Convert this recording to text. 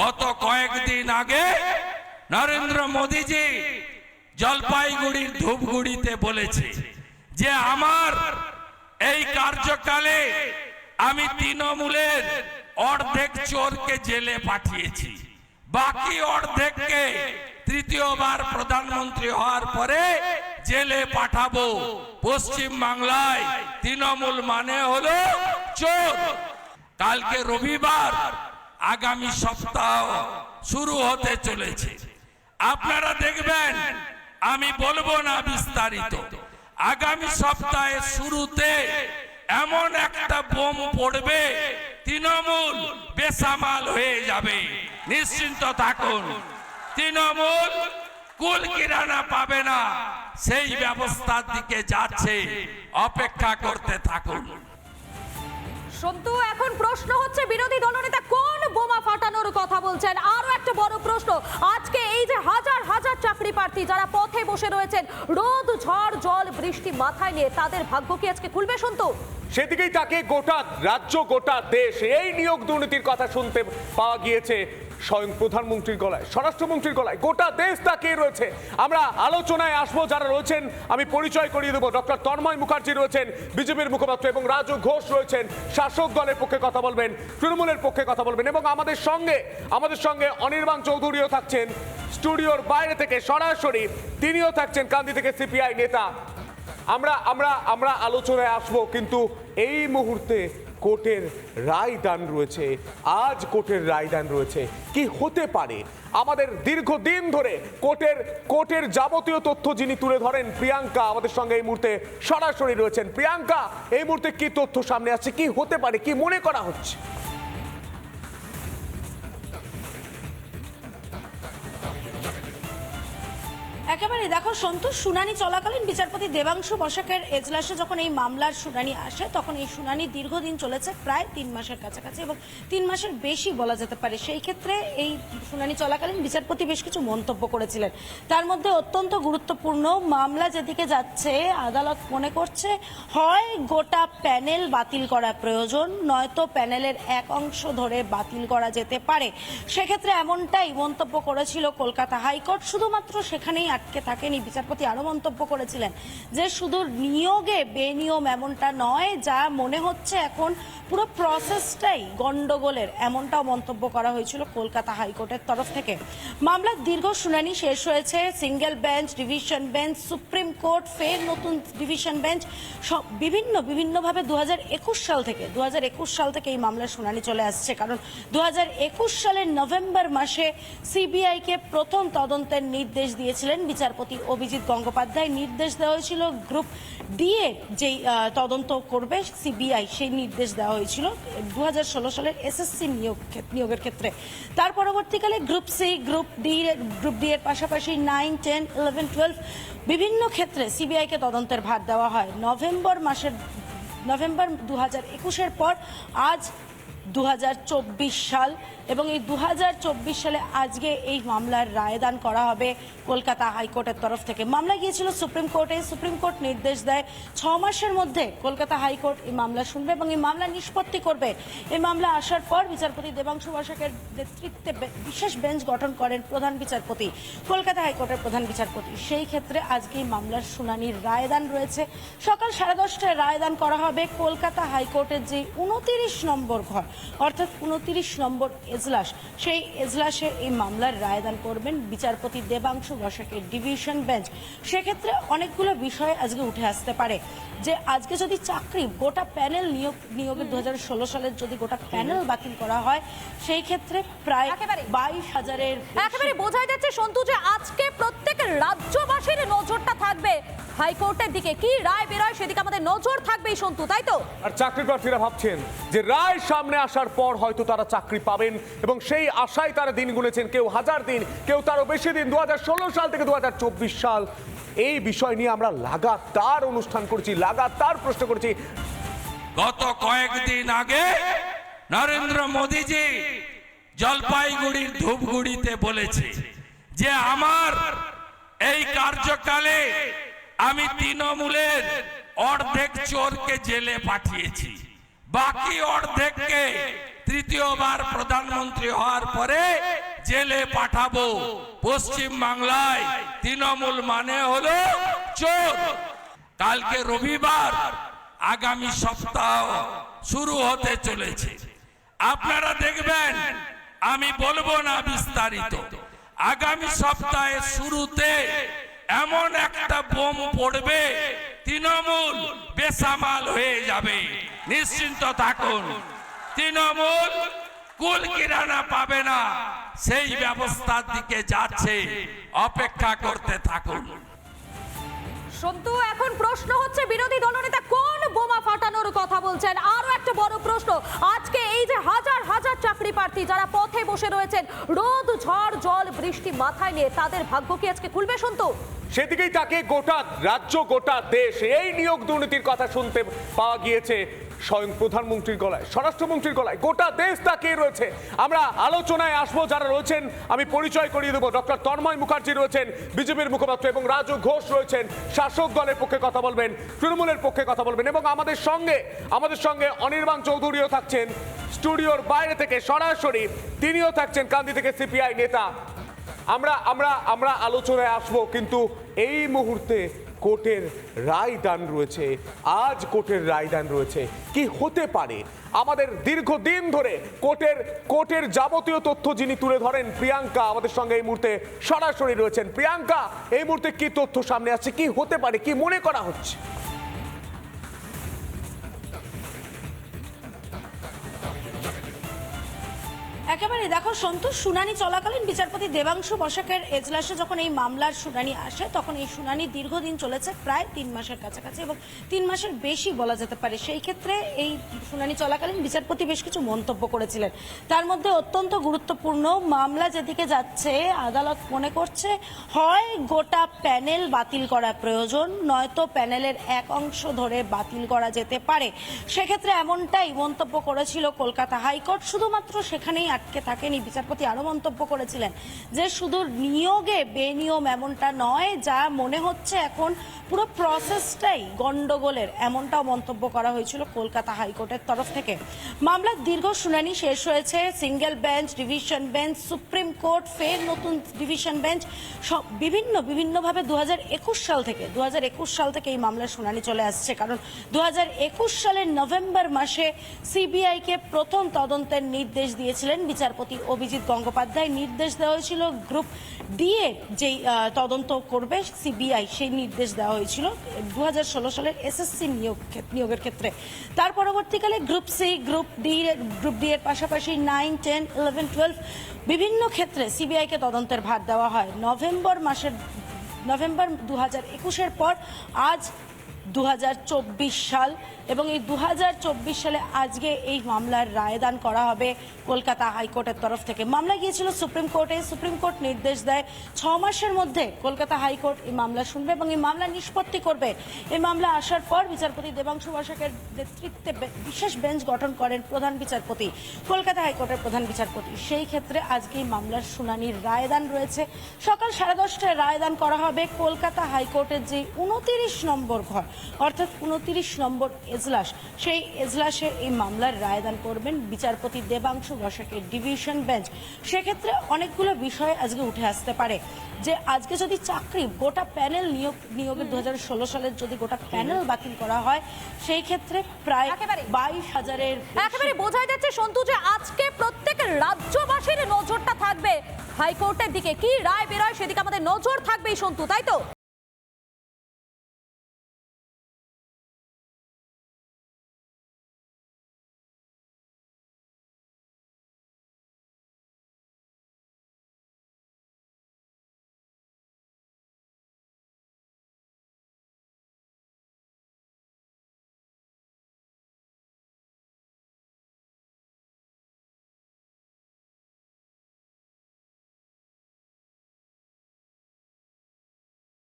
গত কয়েকদিন আগে নরেন্দ্র মোদীজি জলপাইগুড়ির ধূপগুড়িতে বলেছে যে আমার এই কার্যকালে আমি তৃণমূলের অর্ধেক চোরকে জেলে পাঠিয়েছি। বাকি অর্ধেককে তৃতীয়বার প্রধানমন্ত্রী হওয়ার পরে জেলে পাঠাবো। পশ্চিম বাংলায় তৃণমূল মানে হলো চোর। কালকে রবিবার আগামী সপ্তাহ শুরু হতে চলেছে। আপনারা দেখবেন, আমি বলব না বিস্তারিত। আগামী সপ্তাহে শুরুতে এমন একটা বোম পড়বে, তৃণমূল বেসামাল হয়ে যাবে। নিশ্চিন্ত থাকুন, তৃণমূল কুল কিরানা পাবে না। সেই ব্যবস্থার দিকে যাচ্ছে, অপেক্ষা করতে থাকুন। সন্তু, এখন প্রশ্ন হচ্ছে, বিরোধী দলনেতা কোন বোমা ফাটানোর কথা বলছেন? আরও একটা বড় প্রশ্ন, আজকে এই যে হাজার হাজার চাকরি প্রার্থী যারা পথে বসে রয়েছেন, রোদ, ঝড়, জল, বৃষ্টি মাথায় নিয়ে তাদের ভাগ্য কি আজকে খুলবে সন্তু? সেদিকেই তাকে গোটা রাজ্য, গোটা দেশ এই নিয়োগ দুর্নীতির কথা শুনতে পাওয়া গিয়েছে। স্বয়ং প্রধানমন্ত্রীর গলায়, স্বরাষ্ট্রমন্ত্রীর গলায়, গোটা দেশ তাকিয়ে রয়েছে। আমরা আলোচনায় আসব যারা রয়েছেন, আমি পরিচয় করিয়ে দেবো। ডক্টর তন্ময় মুখার্জি রয়েছেন, বিজেপির মুখপাত্র এবং রাজু ঘোষ রয়েছেন, শাসক দলের পক্ষে কথা বলবেন, তৃণমূলের পক্ষে কথা বলবেন এবং আমাদের সঙ্গে আমাদের সঙ্গে অনির্বাণ চৌধুরীও থাকছেন। স্টুডিওর বাইরে থেকে সরাসরি তিনিও থাকছেন, কান্দি থেকে সিপিআই নেতা। আমরা আমরা আমরা আলোচনায় আসব, কিন্তু এই মুহূর্তে কোর্টের রায় দান রয়েছে। আজ কোর্টের রায় দান রয়েছে। কি হতে পারে? আমাদের দীর্ঘদিন ধরে কোর্টের কোর্টের যাবতীয় তথ্য যিনি তুলে ধরেন, প্রিয়াঙ্কা আমাদের সঙ্গে এই মুহূর্তে সরাসরি রয়েছেন। প্রিয়াঙ্কা, এই মুহূর্তে কি তথ্য সামনে আসছে? কি হতে পারে? কি মনে করা হচ্ছে? একেবারে, দেখো, সন্তোষ শুনানি চলাকালীন বিচারপতি দেবাংশু বসাকের এজলাসে যখন এই মামলার শুনানি আসে, তখন এই শুনানি দীর্ঘদিন চলেছে, প্রায় তিন মাসের কাছাকাছি এবং তিন মাসের বেশি বলা যেতে পারে। সেই ক্ষেত্রে এই শুনানি চলাকালীন বিচারপতি বেশ কিছু মন্তব্য করেছিলেন। তার মধ্যে অত্যন্ত গুরুত্বপূর্ণ, মামলা যেদিকে যাচ্ছে, আদালত মনে করছে, হয় গোটা প্যানেল বাতিল করা প্রয়োজন, নয়তো প্যানেলের এক অংশ ধরে বাতিল করা যেতে পারে। সেক্ষেত্রে এমনটাই মন্তব্য করেছিল কলকাতা হাইকোর্ট, শুধুমাত্র সেখানেই আটকে থাকেনি। বিচারপতি আরও মন্তব্য করেছিলেন যে শুধু নিয়োগে বেনিয়ম এমনটা নয়, যা মনে হচ্ছে এখন পুরো প্রসেসটাই গন্ডগোলের, এমনটাও মন্তব্য করা হয়েছিল কলকাতা হাইকোর্টের তরফ থেকে। মামলার দীর্ঘ শুনানি শেষ হয়েছে single bench division bench supreme court, ফের নতুন ডিভিশন বেঞ্চ সব বিভিন্ন, বিভিন্নভাবে দু হাজার একুশ সাল থেকে দু হাজার একুশ সাল থেকে এই মামলার শুনানি চলে আসছে। কারণ দু হাজার একুশ সালের নভেম্বর মাসে সিবিআইকে প্রথম তদন্তের নির্দেশ দিয়েছিলেন বিচারপতি অভিজিৎ গঙ্গোপাধ্যায় নির্দেশ দেওয়া হয়েছিল গ্রুপ ডি এর যেই তদন্ত করবে সিবিআই, সেই নির্দেশ দেওয়া হয়েছিল দু হাজার ষোলো সালের এসএসসি নিয়োগ নিয়োগের ক্ষেত্রে। তার পরবর্তীকালে group C, group D group D এর পাশাপাশি নাইন, টেন, ইলেভেন, টুয়েলভ বিভিন্ন ক্ষেত্রে সিবিআইকে তদন্তের ভার দেওয়া হয়। নভেম্বর মাসের, নভেম্বর দু হাজার একুশের পর আজ দু হাজার চব্বিশ সাল এবং এই দু হাজার চব্বিশ সালে আজকে এই মামলার রায়দান করা হবে কলকাতা হাইকোর্টের তরফ থেকে। মামলা গিয়েছিল সুপ্রিম কোর্টে। সুপ্রিম কোর্ট নির্দেশ দেয় ছ মাসের মধ্যে কলকাতা হাইকোর্ট এই মামলা শুনবে এবং এই মামলা নিষ্পত্তি করবে। এই মামলা আসার পর বিচারপতি দেবাংশু বসাকের নেতৃত্বে বিশেষ বেঞ্চ গঠন করেন প্রধান বিচারপতি, কলকাতা হাইকোর্টের প্রধান বিচারপতি। সেই ক্ষেত্রে আজকে এই মামলার শুনানির রায়দান রয়েছে। সকাল সাড়ে দশটায় রায়দান করা হবে কলকাতা হাইকোর্টের যে উনতিরিশ নম্বর ঘর অর্থাৎ উনতিরিশ নম্বর এজলাস। সেই এজলাসে এই মামলার রায়দান করবেন বিচারপতি দেবাংশু বসাকের ডিভিশন বেঞ্চ। সেক্ষেত্রে অনেকগুলো বিষয় আজকে উঠে আসতে পারে। যে আজকে যদি চাকরি গোটা প্যানেল নিয়োগ নিয়োগের দুহাজার ষোলো সালের যদি গোটা প্যানেল বাতিল করা হয় সেই ক্ষেত্রে প্রায় একেবারে। বাইশ হাজারের একেবারে বোঝাই যাচ্ছে সন্তু যে আজকে প্রত্যেক রাজ্যবাসীর নজরটা থাকবে হাইকোর্টের দিকে। কি রায় বেরোয় সেদিকে আমাদের নজর থাকবে সন্তু তাই তো? আর চাকরি প্রার্থীরা ভাবছেন যে রায় সামনে আসার পর হয়তো তারা চাকরি পাবেন এবং সেই আশায় তারা দিন গুনেছেন কেউ হাজার দিন কেউ তারও বেশি দিন দু হাজার ষোলো সাল থেকে দু হাজার চব্বিশ সাল এই বিষয় নিয়ে আমরা লাগাতার অনুষ্ঠান করছি, লাগাতার প্রশ্ন করছি। গত কয়েকদিন আগে নরেন্দ্র মোদীজি জলপাইগুড়ির ধূপগুড়িতে বলেছে যে আমার এই কার্যকালে আমি তৃণমূলের অর্ধেক চোরকে জেলে পাঠিয়েছি। বাকি অর্ধেককে তৃতীয়বার প্রধানমন্ত্রী হওয়ার পরে জেলে পাঠাবো। পশ্চিম বাংলায় তৃণমূল মানে হলো চোর। কালকে রবিবার আগামী সপ্তাহ শুরু হতে চলেছে। আপনারা দেখবেন, আমি বলব না বিস্তারিত। আগামী সপ্তাহে শুরুতে এমন একটা বোম পড়বে, তৃণমূল বেসামাল হয়ে যাবে। নিশ্চিন্ত থাকুন, তৃণমূল কুল কিরানা পাবে না। সেই ব্যবস্থার দিকে যাচ্ছে। অপেক্ষা করতে থাকুন। সন্তু এখন প্রশ্ন হচ্ছে বিরোধী দলনেতা কোন বোমা ফাটানোর কথা বলছেন? আরও একটা বড় প্রশ্ন আজকে এই যে হাজার হাজার চাকরি প্রার্থী যারা পথে বসে রয়েছেন রোদ ঝড় জল বৃষ্টি মাথায় নিয়ে তাদের ভাগ্য কি আজকে খুলবে সন্তু? সেদিকেই তাকে গোটা রাজ্য গোটা দেশ এই নিয়োগ দুর্নীতির কথা শুনতে পাওয়া গিয়েছে। স্বয়ং প্রধানমন্ত্রীর গলায়, স্বরাষ্ট্রমন্ত্রীর গলায়, গোটা দেশ তাকিয়ে রয়েছে। আমরা আলোচনায় আসব যারা রয়েছেন, আমি পরিচয় করিয়ে দেবো। ডক্টর তন্ময় মুখার্জি রয়েছেন, বিজেপির মুখপাত্র এবং রাজু ঘোষ রয়েছেন, শাসক দলের পক্ষে কথা বলবেন, তৃণমূলের পক্ষে কথা বলবেন এবং আমাদের সঙ্গে আমাদের সঙ্গে অনির্বাণ চৌধুরীও থাকছেন। স্টুডিওর বাইরে থেকে সরাসরি তিনিও থাকছেন, কান্দি থেকে সিপিআই নেতা। আমরা আমরা আমরা আলোচনায় আসব, কিন্তু এই মুহূর্তে কোর্টের রায় রায়দান রয়েছে, আজ কোর্টের রায় রায়দান রয়েছে। কি হতে পারে? আমাদের দীর্ঘদিন ধরে কোর্টের কোর্টের যাবতীয় তথ্য যিনি তুলে ধরেন, প্রিয়াঙ্কা আমাদের সঙ্গে এই মুহূর্তে সরাসরি রয়েছেন। প্রিয়াঙ্কা, এই মুহূর্তে কি তথ্য সামনে আসছে? কি হতে পারে? কি মনে করা হচ্ছে? একেবারে, দেখো, সন্তোষ শুনানি চলাকালীন বিচারপতি দেবাংশু বসাকের এজলাসে যখন এই মামলার শুনানি আসে, তখন এই শুনানি দীর্ঘদিন চলেছে, প্রায় তিন মাসের কাছাকাছি এবং তিন মাসের বেশি বলা যেতে পারে। সেই ক্ষেত্রে এই শুনানি চলাকালীন বিচারপতি বেশ কিছু মন্তব্য করেছিলেন। তার মধ্যে অত্যন্ত গুরুত্বপূর্ণ, মামলা যেদিকে যাচ্ছে, আদালত মনে করছে, হয় গোটা প্যানেল বাতিল করা প্রয়োজন, নয়তো প্যানেলের এক অংশ ধরে বাতিল করা যেতে পারে। সেক্ষেত্রে এমনটাই মন্তব্য করেছিল কলকাতা হাইকোর্ট, শুধুমাত্র সেখানেই আটকে থাকেনি। বিচারপতি আরও মন্তব্য করেছিলেন যে শুধু নিয়োগে বেনিয়ম এমনটা নয়, যা মনে হচ্ছে এখন পুরো প্রসেসটাই গন্ডগোলের, এমনটাও মন্তব্য করা হয়েছিল কলকাতা হাইকোর্টের তরফ থেকে। মামলার দীর্ঘ শুনানি শেষ হয়েছে single bench division bench supreme court, ফের নতুন ডিভিশন বেঞ্চ সব বিভিন্ন, বিভিন্নভাবে দু হাজার একুশ সাল থেকে দু হাজার একুশ সাল থেকে এই মামলার শুনানি চলে আসছে। কারণ দু হাজার একুশ সালের নভেম্বর মাসে সিবিআইকে প্রথম তদন্তের নির্দেশ দিয়েছিলেন বিচারপতি অভিজিৎ গঙ্গোপাধ্যায় নির্দেশ দেওয়া হয়েছিল গ্রুপ ডি এর যেই তদন্ত করবে সিবিআই, সেই নির্দেশ দেওয়া হয়েছিল দু হাজার ষোলো সালের এসএসসি নিয়োগ নিয়োগের ক্ষেত্রে। তার পরবর্তীকালে group C, group D group D এর পাশাপাশি নাইন, টেন, ইলেভেন, টুয়েলভ বিভিন্ন ক্ষেত্রে সিবিআইকে তদন্তের ভার দেওয়া হয়। নভেম্বর মাসের, নভেম্বর দু হাজার একুশের পর আজ দু হাজার চব্বিশ সাল এবং এই দু হাজার চব্বিশ সালে আজকে এই মামলার রায়দান করা হবে কলকাতা হাইকোর্টের তরফ থেকে। মামলা গিয়েছিল সুপ্রিম কোর্টে। সুপ্রিম কোর্ট নির্দেশ দেয় ছ মাসের মধ্যে কলকাতা হাইকোর্ট এই মামলা শুনবে এবং এই মামলা নিষ্পত্তি করবে। এই মামলা আসার পর বিচারপতি দেবাংশু বসাকের নেতৃত্বে বিশেষ বেঞ্চ গঠন করেন প্রধান বিচারপতি, কলকাতা হাইকোর্টের প্রধান বিচারপতি। সেই ক্ষেত্রে আজকে এই মামলার শুনানির রায়দান রয়েছে। সকাল সাড়ে দশটায় রায়দান করা হবে কলকাতা হাইকোর্টের যে উনতিরিশ নম্বর ঘর অর্থাৎ উনতিরিশ নম্বর এজলাস। সেই এজলাসে এই মামলার রায়দান করবেন বিচারপতি দেবাংশু বসাকের ডিভিশন বেঞ্চ। সেক্ষেত্রে অনেকগুলো বিষয় আজকে উঠে আসতে পারে। যে আজকে যদি চাকরি গোটা প্যানেল নিয়োগ নিয়োগের দু হাজার ষোলো সালের যদি গোটা প্যানেল বাতিল করা হয় সেই ক্ষেত্রে প্রায় একেবারে। বাইশ হাজারের একেবারে বোঝাই যাচ্ছে সন্তু যে আজকে প্রত্যেক রাজ্যবাসীর নজরটা থাকবে হাইকোর্টের দিকে। কি রায় বেরোয় সেদিকে আমাদের নজর থাকবেই সন্তু তাই তো?